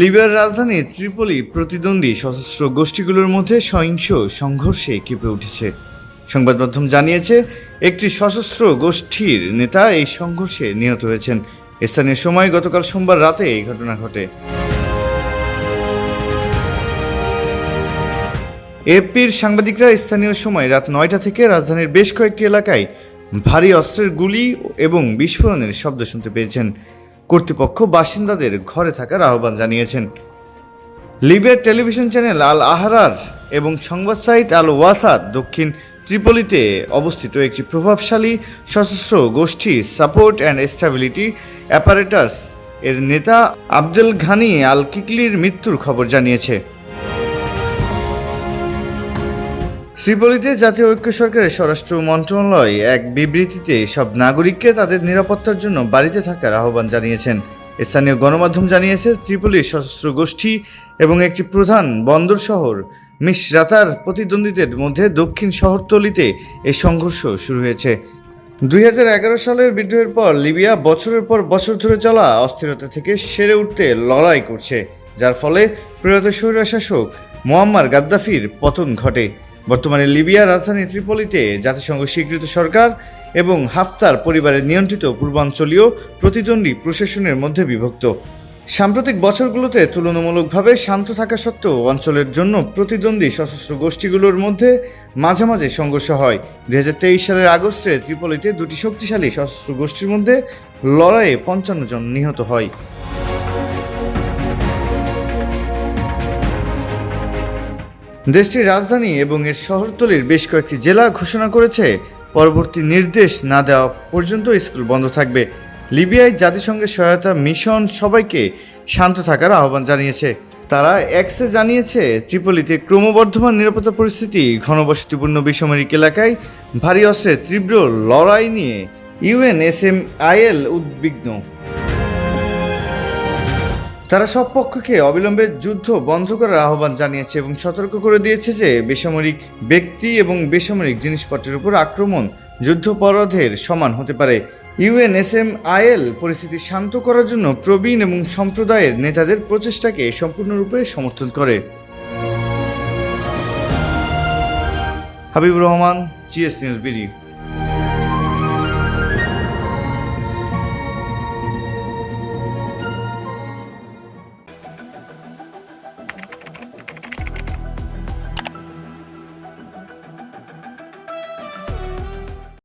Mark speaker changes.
Speaker 1: লিবিয়ার রাজধানী ত্রিপলি প্রতিদ্বন্দ্বী সশস্ত্র গোষ্ঠীগুলোর মধ্যে সহিংস সংঘর্ষে কেঁপে উঠেছে। সংবাদ মাধ্যম জানিয়েছে, একটি সশস্ত্র গোষ্ঠীর নেতা এই সংঘর্ষে নিহত হয়েছেন। স্থানীয় সময় গতকাল সোমবার রাতে এই ঘটনা ঘটে। এপির সাংবাদিকরা স্থানীয় সময় রাত নয়টা থেকে রাজধানীর বেশ কয়েকটি এলাকায় ভারী অস্ত্রের গুলি এবং বিস্ফোরণের শব্দ শুনতে পেয়েছেন। কর্তৃপক্ষ বাসিন্দাদের ঘরে থাকার আহ্বান জানিয়েছেন। লিবিয়ার টেলিভিশন চ্যানেল আল আহরার এবং সংবাদ সাইট আল ওয়াসাদ দক্ষিণ ত্রিপলিতে অবস্থিত একটি প্রভাবশালী সশস্ত্র গোষ্ঠী সাপোর্ট অ্যান্ড স্টেবিলিটি অ্যাপারেটার্স এর নেতা আব্দুল ঘানি আল কিকলির মৃত্যুর খবর জানিয়েছে। ত্রিপলিতে জাতীয় ঐক্য সরকারের স্বরাষ্ট্র মন্ত্রণালয় এক বিবৃতিতে সব নাগরিককে তাদের নিরাপত্তার জন্য বাড়িতে থাকার আহ্বান জানিয়েছেন। স্থানীয় গণমাধ্যম জানিয়েছে ত্রিপলির সশস্ত্র গোষ্ঠী এবং একটি প্রধান বন্দর শহর মিশরাতার প্রতিদ্বন্দ্বীদের মধ্যে দক্ষিণ শহরতলিতে এই সংঘর্ষ শুরু হয়েছে। দুই হাজার এগারো সালের বিদ্রোহের পর লিবিয়া বছরের পর বছর ধরে চলা অস্থিরতা থেকে সেরে উঠতে লড়াই করছে, যার ফলে প্রয়াত স্বৈরশাসক মোয়াম্মার গাদ্দাফির পতন ঘটে। বর্তমানে লিবিয়ার রাজধানী ত্রিপলিতে জাতিসংঘ স্বীকৃত সরকার এবং হাফতার পরিবারের নিয়ন্ত্রিত পূর্বাঞ্চলীয় প্রতিদ্বন্দ্বী প্রশাসনের মধ্যে বিভক্ত। সাম্প্রতিক বছরগুলোতে তুলনামূলকভাবে শান্ত থাকা সত্ত্বেও অঞ্চলের জন্য প্রতিদ্বন্দ্বী সশস্ত্র গোষ্ঠীগুলোর মধ্যে মাঝে মাঝে সংঘর্ষ হয়। দুই হাজার তেইশ সালের আগস্টে ত্রিপলিতে দুটি শক্তিশালী সশস্ত্র গোষ্ঠীর মধ্যে লড়াইয়ে পঞ্চান্ন জন নিহত হয়। দেশটির রাজধানী এবং এর শহরতলির বেশ কয়েকটি জেলা ঘোষণা করেছে, পরবর্তী নির্দেশ না দেওয়া পর্যন্ত স্কুল বন্ধ থাকবে। লিবিয়ায় জাতিসংঘের সহায়তা মিশন সবাইকে শান্ত থাকার আহ্বান জানিয়েছে। তারা এক্সে জানিয়েছে, ত্রিপলিতে ক্রমবর্ধমান নিরাপত্তা পরিস্থিতি, ঘনবসতিপূর্ণ বেসামরিক এলাকায় ভারী অস্ত্রের তীব্র লড়াই নিয়ে ইউএনএসএমআইএল উদ্বিগ্ন। তারা সব পক্ষকে অবিলম্বে যুদ্ধ বন্ধ করার আহ্বান জানিয়েছে এবং সতর্ক করে দিয়েছে যে বেসামরিক ব্যক্তি এবং বেসামরিক জিনিসপত্রের উপর আক্রমণ যুদ্ধপরাধের সমান হতে পারে। ইউএনএসএমআইএল পরিস্থিতি শান্ত করার জন্য প্রবীণ এবং সম্প্রদায়ের নেতাদের প্রচেষ্টাকে সম্পূর্ণরূপে সমর্থন করে। Habibur Rahman, GS news BD.